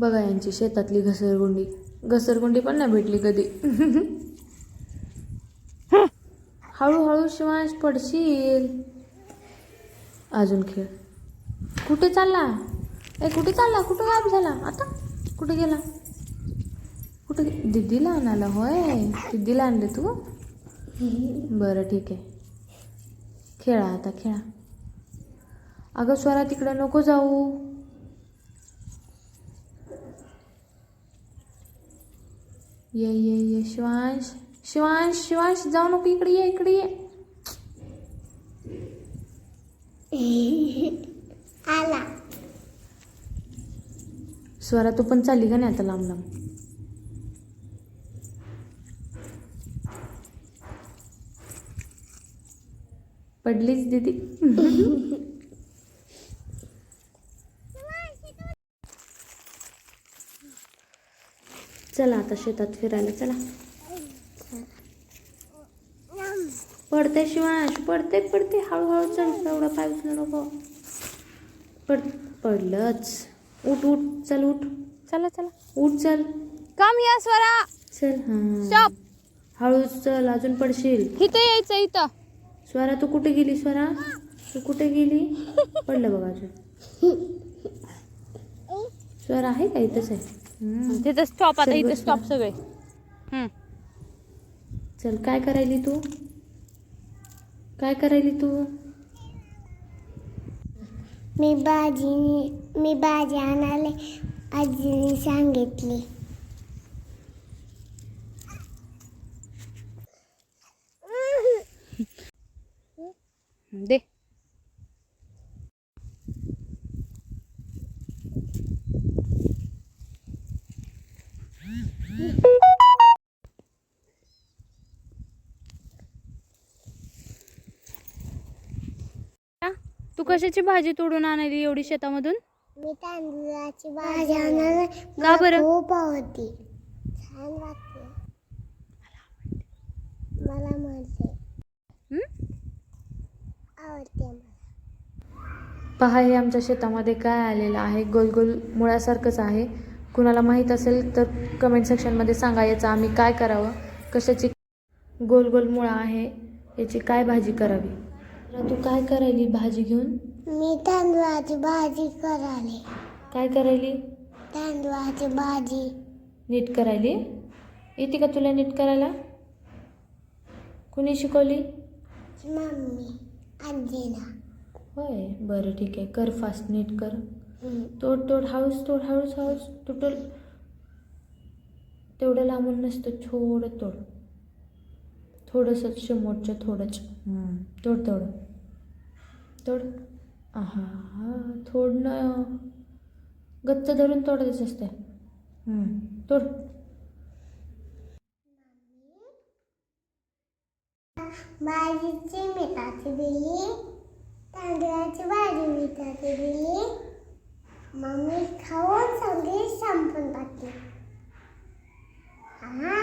बघा यांची शेतातली घसरगुंडी. घसरगुंडी पण नाही भेटली कधी. हळूहळू शिवांश पडशील. अजून खेळ. कुठे चालला? ए कुठे चालला? कुठं गायब झाला? आता? कुठे गेला? कुठे दिदीला दीदीला आणायला होय? दिदीला आणले तू? बरं ठीक आहे. खेळा आता खेळा. अगं स्वरा तिकडं नको जाऊ. ये ये ये शिवांश शिवांश शिवांश जाऊ नको इकडे ये इकडे ये आला। स्वरा तू पण चालली का नाही आता लांब लांब? पडलीच दीदी? चला आता शेतात फिरायला चला. पडते शिवांश पडते पडते हळूहळू चल एवढा पाय उचलू नको. पड पडलंच. उठ उठ चल उठ. चला चला. उठ चल. कम या स्वरा चल हां. स्टॉप हळूच चल अजून पडशील. इथं यायचं इथं. स्वरा तू कुठे गेली स्वरा तू कुठे गेली? पडलं बघा अजून. स्वरा आहे का इथंच आहे. तिथं स्टॉप आता चल इथं स्टॉप. सगळे. चल काय करायली तू? काय करायली तू? मी भाजी मी भाजी आणायला आजीने सांगितली. दे. कशाची भाजी तोडून आणली एवढी शेतामधून? मी तांदळाची भाजी आणायला का मला बरं? खूप आवडती. छान वाटते मला म्हणते हम्म? आवडते मला. पहा हे आमच्या शेतामध्ये काय आलेलं आहे. गोल गोल मुळासारखंच आहे. कुणाला माहीत असेल तर कमेंट सेक्शनमध्ये सांगा याचं आम्ही काय करावं. कशाची गोल गोल मुळा आहे याची काय भाजी करावी? तू काय करायली भाजी घेऊन? मी तांदळाची भाजी करायले. काय करायली? तांदळाची भाजी. नीट करायली? येते का तुला नीट करायला? कुणी शिकवली? मम्मी आजीना होय बरं ठीक आहे. कर फास्ट नीट कर. तोड तोड हळूच तोड हळूच हळूच. तुटल. तेवढं लांबून नसतं थोडं तोड. थोडंसं शेमोटचं थोडंच. तोड तेवढं तोड. आहा हा थोडं गच्च धरून तोडायचं असतं तोड. भाजीची मिठाची बिली तांदळाची भाजी मिठाची बिली मम्मी खाऊन सगळी संपून टाकली. हा